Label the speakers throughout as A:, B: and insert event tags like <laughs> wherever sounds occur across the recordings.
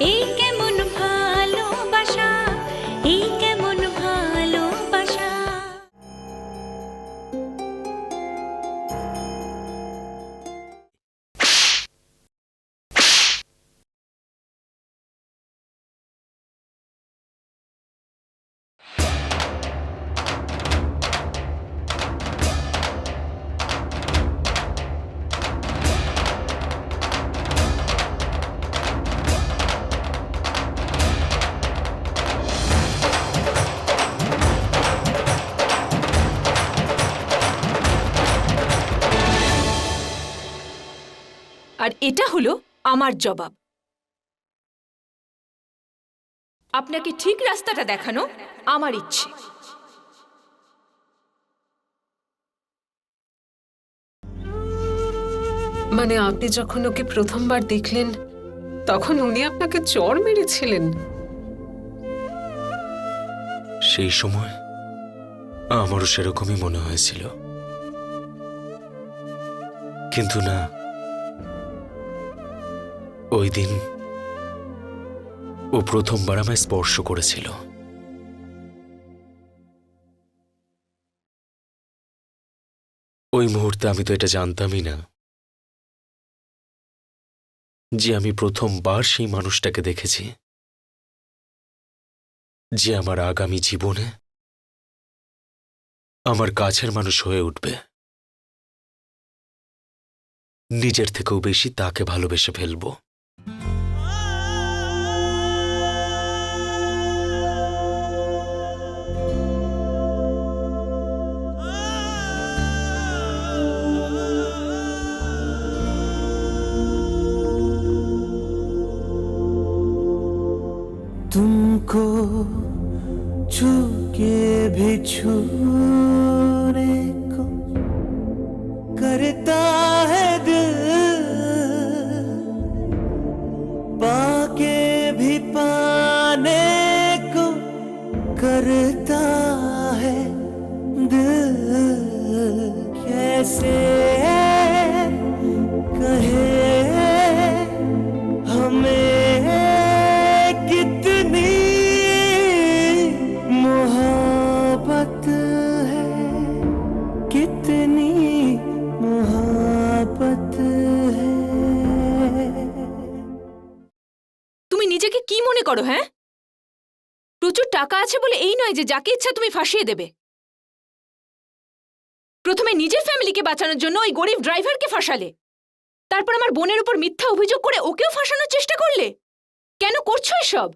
A: এই
B: আর এটা হলো আমার জবাব। আপনাকে ঠিক রাস্তাটা দেখানো আমার ইচ্ছে।
C: মানে আপনি যখন ওকে প্রথমবার দেখলেন তখন উনি আপনাকে চর মেরেছিলেন।
D: সেই সময় আমারও সেরকমই মনে হয়েছিল। কিন্তু না ওই দিন ও প্রথমবার আমায় স্পর্শ করেছিল। ওই মুহূর্তে আমি তো এটা জানতামই না যে আমি প্রথমবার সেই মানুষটাকে দেখেছি, যে আমার আগামী জীবনে আমার কাছের মানুষ হয়ে উঠবে। নিজের থেকেও বেশি তাকে ভালোবেসে ফেলব।
E: करता है दिल कैसे कहे हमें कितनी मोहब्बत है कितनी मोहब्बत है
B: তুমি নিজেকে কি মনে করো হ্যাঁ প্রচুর টাকা আছে বলে এই নয় যে যাকে ইচ্ছা তুমি ফাঁসিয়ে দেবে। প্রথমে নিজের ফ্যামিলিকে বাঁচানোর জন্য ওই গরিব ড্রাইভারকে ফাঁসালে। তারপর আমার বোনের উপর মিথ্যা অভিযোগ করে ওকেও ফাঁসানোর চেষ্টা করলে। কেন করছ এসব?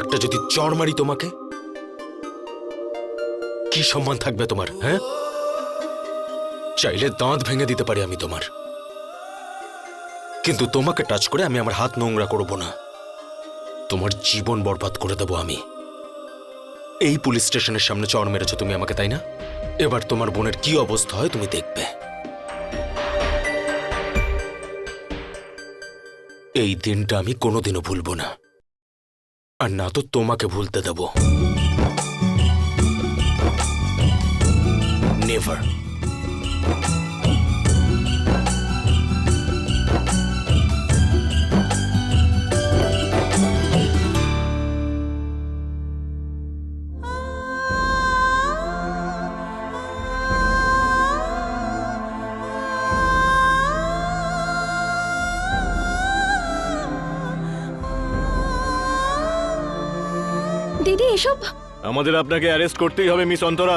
D: একটা যদি চড় মারি তোমাকে, কি সম্মান থাকবে তোমার হ্যাঁ? চাইলে দাঁত ভেঙে দিতে পারি আমি তোমার। কিন্তু তোমাকে টাচ করে আমি আমার হাত নোংরা করব না। তোমার জীবন বরবাদ করে দেব আমি। এই পুলিশ স্টেশনের সামনে চড় মেরেছো তুমি আমাকে, তাই না? এবার তোমার বোনের কি অবস্থা হয় তুমি দেখবে। এই দিনটা আমি কোনোদিনও ভুলবো না। আর না তো তোমাকে ভুলতে দেব। নেভার
B: এসব?
F: আমাদের আপনাকে অ্যারেস্ট করতেই হবে মিস অন্তরা।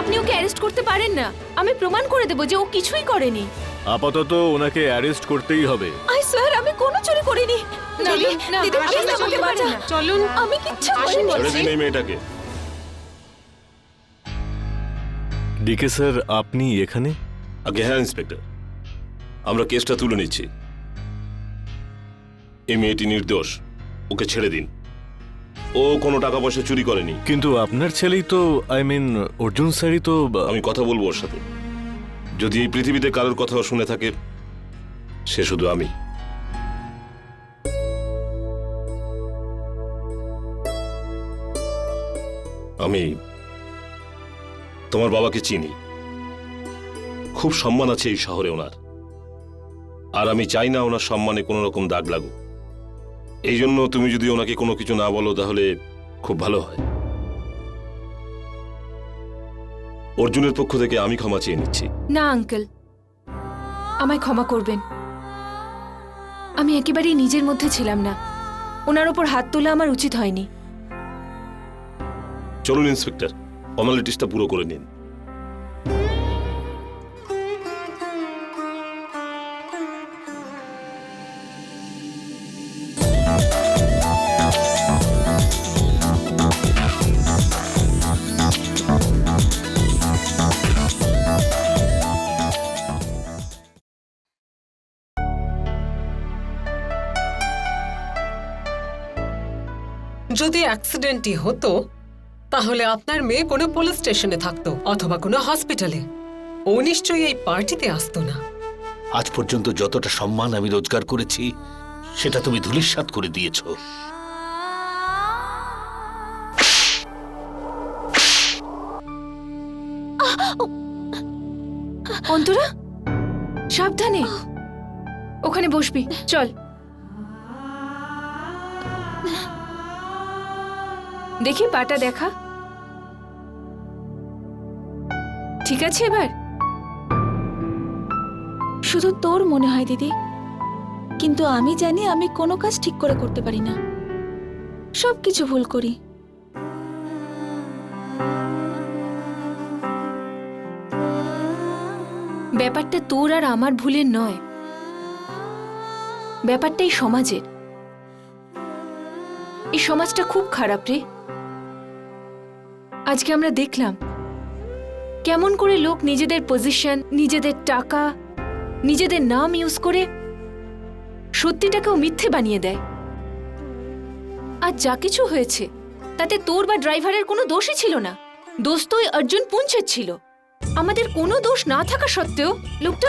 B: আপনি ওকে অ্যারেস্ট করতে পারেন না। আমি প্রমাণ করে দেব যে ও কিছুই করেনি।
F: আপাতত ওনাকে অ্যারেস্ট করতেই হবে।
B: আই স্যার আমি কোনো চুরি করিনি। দিদি
C: না,
B: দিদি
C: আমার
B: please
C: সাথে
B: আমাকে বাঁচা
C: না। চলুন।
B: আমি কিচ্ছু
C: আসুন
B: করিনি।
F: ছেড়ে দিন এই মেয়েটাকে। ডিকে স্যার আপনি এখানে?
G: আগে হ্যাঁ ইন্সপেক্টর। আমরা কেসটা তুলে নিচ্ছি। এই মেয়েটি নির্দোষ। ওকে ছেড়ে দিন। ও কোনো টাকা পয়সা চুরি করেনি।
F: কিন্তু আপনার ছেলেই তো আই মিন অর্জুন স্যারই তো
G: আমি কথা বলব ওর সাথে। যদি এই পৃথিবীতে কারোর কথা শুনে থাকে সে শুধু আমি। আমি তোমার বাবাকে চিনি। খুব সম্মান আছে এই শহরে ওনার। আর আমি চাই না ওনার সম্মানে কোনো রকম দাগ লাগুক। এই জন্য তুমি যদি ওনাকে কোনো কিছু না বলো তাহলে খুব ভালো হয়। অর্জুনের পক্ষ থেকে আমি ক্ষমা চেয়ে নিচ্ছি।
B: না আঙ্কেল। আমায় ক্ষমা করবেন। আমি একেবারেই নিজের মধ্যে ছিলাম না। ওনার ওপর হাত তোলা আমার উচিত হয়নি।
G: চলুন ইন্সপেক্টর। ফর্মালিটিসটা পুরো করে নিন।
C: যদি অ্যাক্সিডেন্টই হতো তাহলে আপনার মেয়ে কোনো পুলিশ স্টেশনে থাকতো অথবা কোনো হসপিটালে ও নিশ্চয়ই এই পার্টিতে আসতো না।
H: আজ পর্যন্ত যতটা সম্মান আমি রোজগার করেছি সেটা তুমি ধুলিস্বাত করে দিয়েছ।
B: অন্তরা সাবধানে। ওখানে বসবি। চল। দেখি পাটা দেখা। ঠিক আছে এবার?
I: শুধু তোর মনে হয় দিদি, কিন্তু আমি জানি আমি কোনো কাজ ঠিক করে করতে পারি না। সব কিছু ভুল করি।
B: ব্যাপারটা তোর আর আমার ভুলের নয়। ব্যাপারটা এই সমাজের। এই সমাজটা খুব খারাপ রে। আজকে আমরা দেখলাম কেমন করে লোক নিজেদের পজিশন নিজেদের টাকা, নিজেদের নাম ইউজ করে সত্যিটাকেও মিথ্যে বানিয়ে দেয়। আর যা কিছু হয়েছে, তাতে তোর বা ড্রাইভারের কোনো দোষই ছিল না। দোষ তো অর্জুন পুঞ্চের ছিল। আমাদের কোনো দোষ না থাকা সত্ত্বেও লোকটা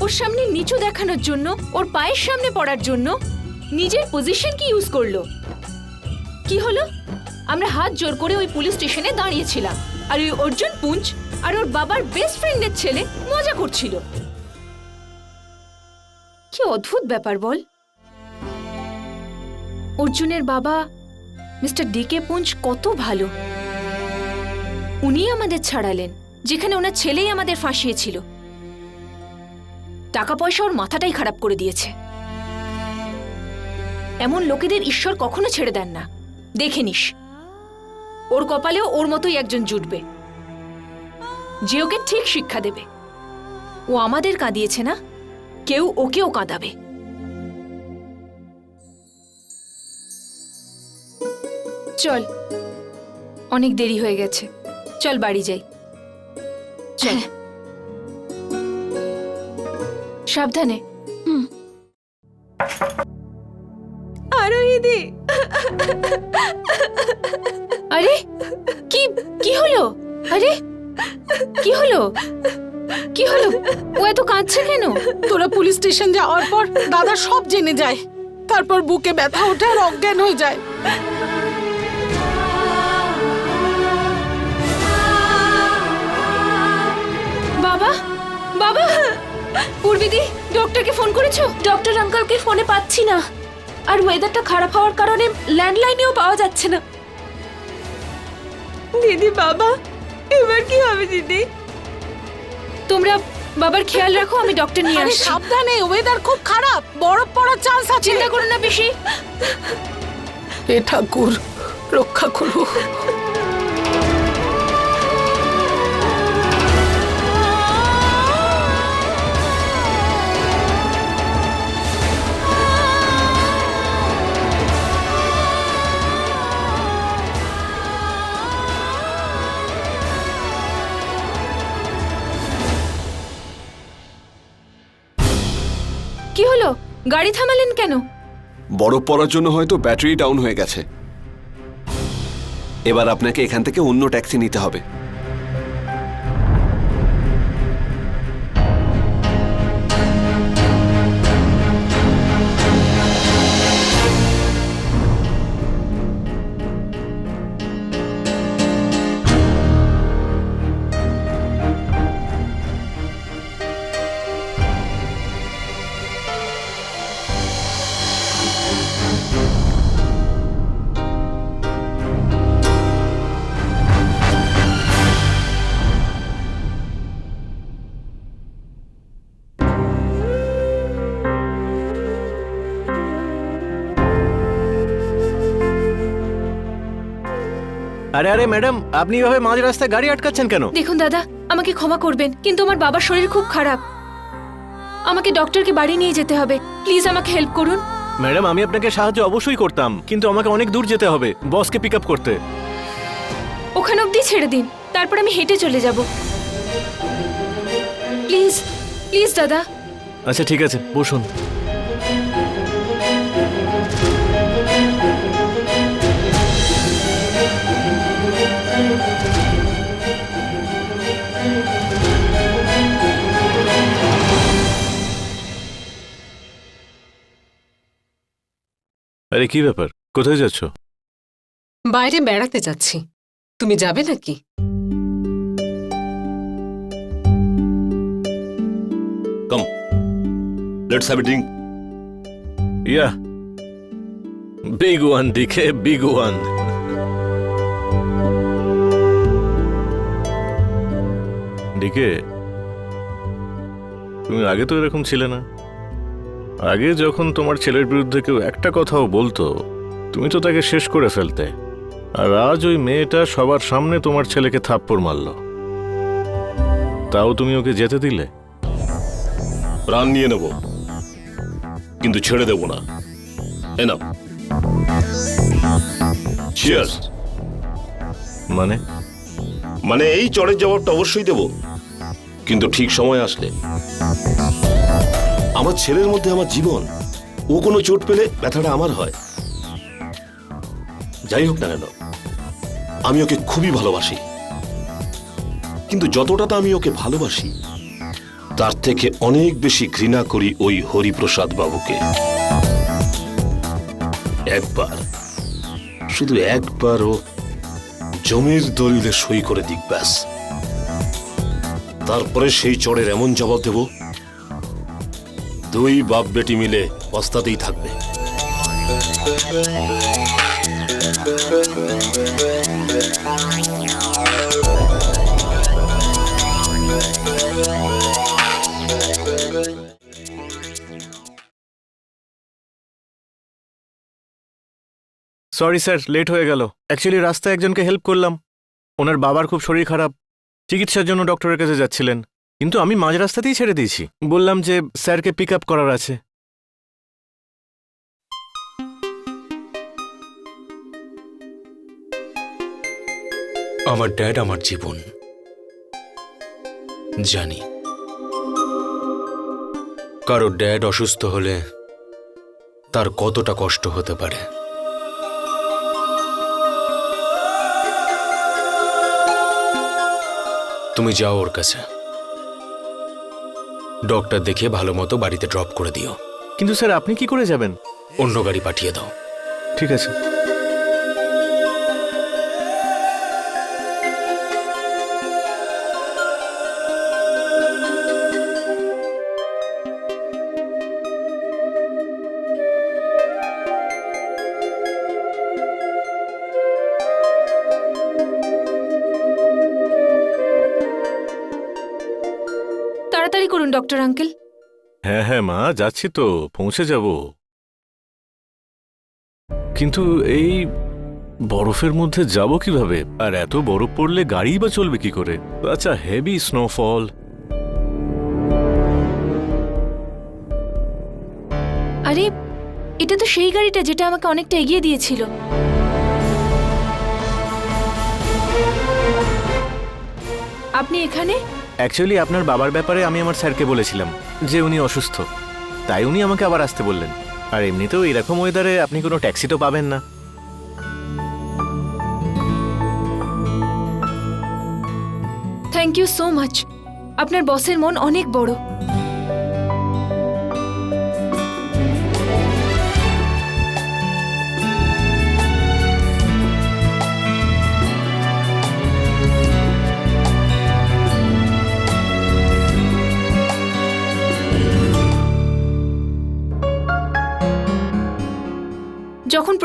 B: ওর সামনে নিচু দেখানোর জন্য, ওর পায়ের সামনে পড়ার জন্য নিজের পজিশন কি ইউজ করল? কি হলো? আমরা হাত জোর করে ওই পুলিশ স্টেশনে দাঁড়িয়েছিলাম। আর ওই অর্জুন পুঞ্চ আর ওর বাবার বেস্ট ফ্রেন্ডের ছেলে মজা করছিল। কি অদ্ভুত ব্যাপার বল। অর্জুনের বাবা মিস্টার ডিকে পুঞ্চ কত ভালো। উনি আমাদের ছাড়ালেন, যেখানে ওনার ছেলেই আমাদের ফাঁসিয়েছিল। টাকা পয়সা ওর মাথাটাই খারাপ করে দিয়েছে। এমন লোকেদের ঈশ্বর কখনো ছেড়ে দেন না। দেখে নিস। ওর কপালেও ওর মতোই একজন জুটবে। যে ওকে ঠিক শিক্ষা দেবে। ও আমাদের কাঁদিয়েছে না? কেউ ওকেও কাঁদাবে। চল। অনেক দেরি হয়ে গেছে। চল বাড়ি যাই। চল। সাবধানে।
A: আরোহিদি
B: আরে কি কি হলো? আরে কি হলো? কি হলো? ও এত কাঁদছে কেন?
J: তোরা পুলিশ স্টেশন যাওয়ার পর দাদা সব জেনে যায়। তারপর বুকে ব্যথা ওঠে আর অজ্ঞান হয়ে যায়।
B: বাবা বাবা! পূর্বিদি ডক্টরকে ফোন করেছ?
I: ডক্টর আঙ্কালকে ফোনে পাচ্ছি না। আর ওয়েদারটা খারাপ হওয়ার কারণে ল্যান্ডলাইনেও পাওয়া যাচ্ছে না।
A: দিদি বাবা এবার কি হবে দিদি?
B: তোমরা বাবার খেয়াল রাখো আমি ডক্টর নিয়ে আসি
J: সাবধানে ওয়েদার খুব খারাপ বরফ পড়ার চান্স আছে।
B: চিন্তা করো না বেশি।
J: এ ঠাকুর রক্ষা করো।
B: গাড়ি থামালেন কেন?
K: বরফ পড়ার জন্য হয়তো ব্যাটারি ডাউন হয়ে গেছে। এবার আপনাকে এখান থেকে অন্য ট্যাক্সি নিতে হবে।
F: আরে আরে ম্যাডাম আপনি এভাবে মাঝ রাস্তায় গাড়ি আটকাচ্ছেন কেন?
B: দেখুন দাদা আমাকে ক্ষমা করবেন কিন্তু আমার বাবার শরীর খুব খারাপ। আমাকে ডক্টরকে বাড়ি নিয়ে যেতে হবে। প্লিজ আমাকে হেল্প করুন।
F: ম্যাডাম আমি আপনাকে সাহায্য অবশ্যই করতাম কিন্তু আমাকে অনেক দূর যেতে হবে বসকে পিক আপ করতে।
B: ওখানে অবধি ছেড়ে দিন তারপর আমি হেঁটে চলে যাব। প্লিজ প্লিজ দাদা।
F: আচ্ছা ঠিক আছে বসুন। আরে কি ব্যাপার? কোথায় যাচ্ছ?
C: বাইরে বেড়াতে যাচ্ছি। তুমি যাবে নাকি?
G: Let's have drink
F: yeah big one DK big one DK তুমি আগে তো এরকম ছিলে না। আগে যখন তোমার ছেলের বিরুদ্ধে কেউ একটা কথাও বলতো তুমি তো তাকে শেষ করে ফেলতে। আর আজ ওই মেয়েটা সবার সামনে তোমার ছেলেকে থাপ্পড় মারল। তাও তুমি ওকে যেতে দিলে?
G: প্রাণ নিয়ে নেব কিন্তু ছেড়ে দেব না। এনাফ চিয়ার্স
F: মানে?
G: মানে এই চড়ের জবাবটা অবশ্যই দেব কিন্তু ঠিক সময় আসলে। আমার ছেলের মধ্যে আমার জীবন। ও কোনো চোট পেলে ব্যথাটা আমার হয়। যাই হোক না কেন, আমি ওকে খুবই ভালোবাসি। কিন্তু যতটা আমি ওকে ভালোবাসি, তার থেকে অনেক বেশি ঘৃণা করি ওই হরিপ্রসাদ বাবুকে। একবার, শুধু একবার ও জমির দলিলে সই করে দিক ব্যাস। তারপরে সেই চড়ের এমন জবাব দেব দুই বাপ বেটি মিলে পস্তাতেই থাকবে।
F: সরি স্যার, লেট হয়ে গেল। অ্যাকচুয়ালি রাস্তায় একজনকে হেল্প করলাম। ওনার বাবার খুব শরীর খারাপ। চিকিৎসার জন্য ডক্টরের কাছে যাচ্ছিলেন। কিন্তু আমি মাঝ রাস্তাতেই ছেড়ে দিয়েছি। বললাম যে স্যারকে পিক আপ করার আছে।
D: আমার ড্যাড আমার জীবন। জানি। কারও ড্যাড অসুস্থ হলে তার কতটা কষ্ট হতে পারে। তুমি যাও ওর কাছে। ডক্টর দেখে ভালো মতো বাড়িতে ড্রপ করে দিও।
F: কিন্তু স্যার আপনি কি করে যাবেন?
D: অন্য গাড়ি পাঠিয়ে দাও।
F: ঠিক আছে।
B: Doctor uncle?
F: হ্যাঁ হ্যাঁ মা যাচ্ছি তো পৌঁছে যাব। কিন্তু এই বরফের মধ্যে যাব কীভাবে? আর এত বরফ পড়লে গাড়ি বা চলবে কি করে? আচ্ছা হেভি স্নোফল
B: আরে এটা তো সেই গাড়িটা যেটা আমাকে অনেকটা এগিয়ে দিয়েছিল। আপনি এখানে?
F: অ্যাকচুয়ালি আপনার বাবার ব্যাপারে আমি আমার স্যারকে বলেছিলাম যে উনি অসুস্থ। তাই উনি আমাকে আবার আসতে বললেন। আর এমনিতেও এরকম ওয়েদারে আপনি কোনো ট্যাক্সি তো পাবেন না।
B: থ্যাংক ইউ সো মাচ আপনার বসের মন অনেক বড়।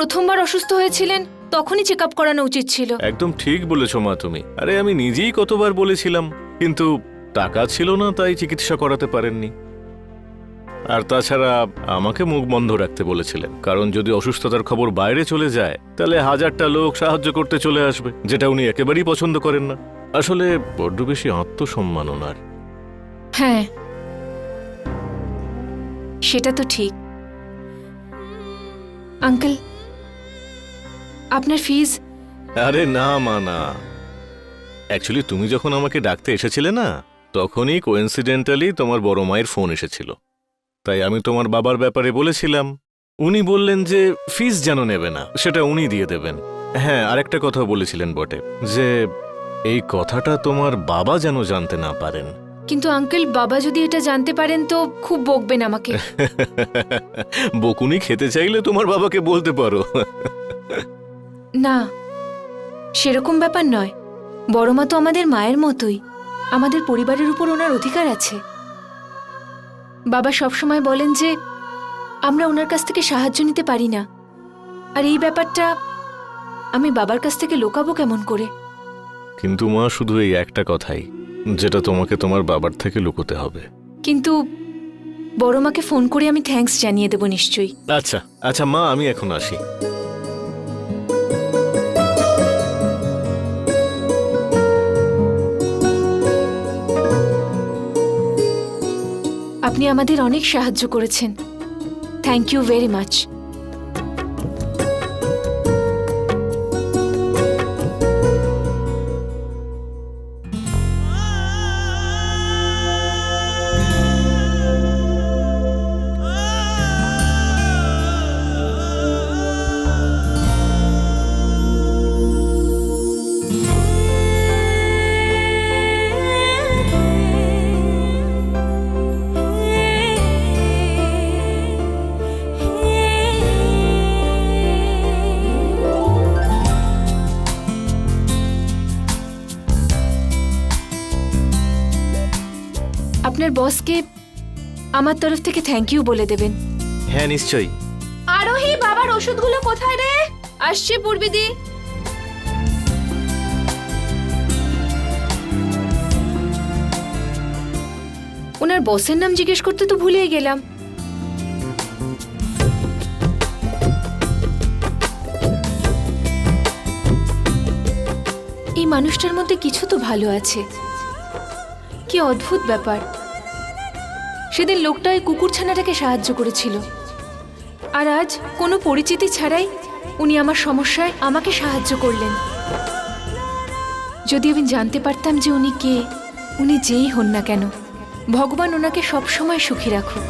B: প্রথমবার অসুস্থ হয়েছিলেন তখনই চেক আপ করানো উচিত ছিল।
F: একদম ঠিক বলেছ মা তুমি। আরে আমি নিজেই কতবার বলেছিলাম কিন্তু টাকা ছিল না তাই চিকিৎসা করাতে পারেননি। আর তাছাড়া আমাকে মুখ বন্ধ রাখতে বলেছিলেন কারণ যদি অসুস্থতার খবর বাইরে চলে যায় তাহলে হাজারটা লোক সাহায্য করতে চলে আসবে যেটা উনি একেবারেই পছন্দ করেন না। আসলে বড্ড বেশি আত্মসম্মান ওনার
B: হ্যাঁ সেটা তো ঠিক। আঙ্কেল আপনার ফিজ
F: আরে না মা না। অ্যাকচুয়ালি তুমি যখন আমাকে ডাকতে এসেছিলে না তখনই কোইন্সিডেন্টালি তোমার বড় মায়ের ফোন এসেছিল। তাই আমি তোমার বাবার ব্যাপারে বলেছিলাম। উনি বললেন যে ফিস যেন নেবে না সেটা উনি দিয়ে দেবেন। হ্যাঁ আরেকটা কথা বলেছিলেন বটে যে এই কথাটা তোমার বাবা যেন জানতে না পারেন।
B: কিন্তু আঙ্কেল বাবা যদি এটা জানতে পারেন তো খুব বকবেন আমাকে। <laughs>
F: বকুনি খেতে চাইলে তোমার বাবাকে বলতে পারো।
B: না সেরকম ব্যাপার নয়। বড় মা তো আমাদের মায়ের মতোই। আমাদের পরিবারের উপর ওনার অধিকার আছে। বাবা সবসময় বলেন যে আমরা ওনার কাছ থেকে সাহায্য নিতে পারি না। আর এই ব্যাপারটা আমি বাবার কাছ থেকে লোকাবো কেমন করে?
F: কিন্তু মা শুধু এই একটা কথাই যেটা তোমাকে তোমার বাবার থেকে লুকোতে হবে।
B: কিন্তু বড় মাকে ফোন করে আমি থ্যাঙ্কস জানিয়ে দেবো নিশ্চয়ই।
F: আচ্ছা আচ্ছা মা আমি এখন আসি।
B: আপনি আমাদের অনেক সাহায্য করেছেন। থ্যাংক ইউ ভেরি মাচ বসকে আমার তরফ থেকে থ্যাংক ইউ বলে দেবেন।
F: হ্যাঁ নিশ্চয়ই।
B: আরোহী বাবার ওষুধগুলো কোথায় রে? আসছে পূর্বিদি ওনার বসের নাম জিজ্ঞেস করতে তো ভুলেই গেলাম। এই মানুষটার মধ্যে কিছু তো ভালো আছে। কি অদ্ভুত ব্যাপার। সেদিন লোকটা ওই কুকুরছানাটাকে সাহায্য করেছিল। আর আজ কোনো পরিচিতি ছাড়াই উনি আমার সমস্যায় আমাকে সাহায্য করলেন। যদি আমি জানতে পারতাম যে উনি কে, উনি যেই হন না কেন, ভগবান ওনাকে সবসময় সুখী রাখুক।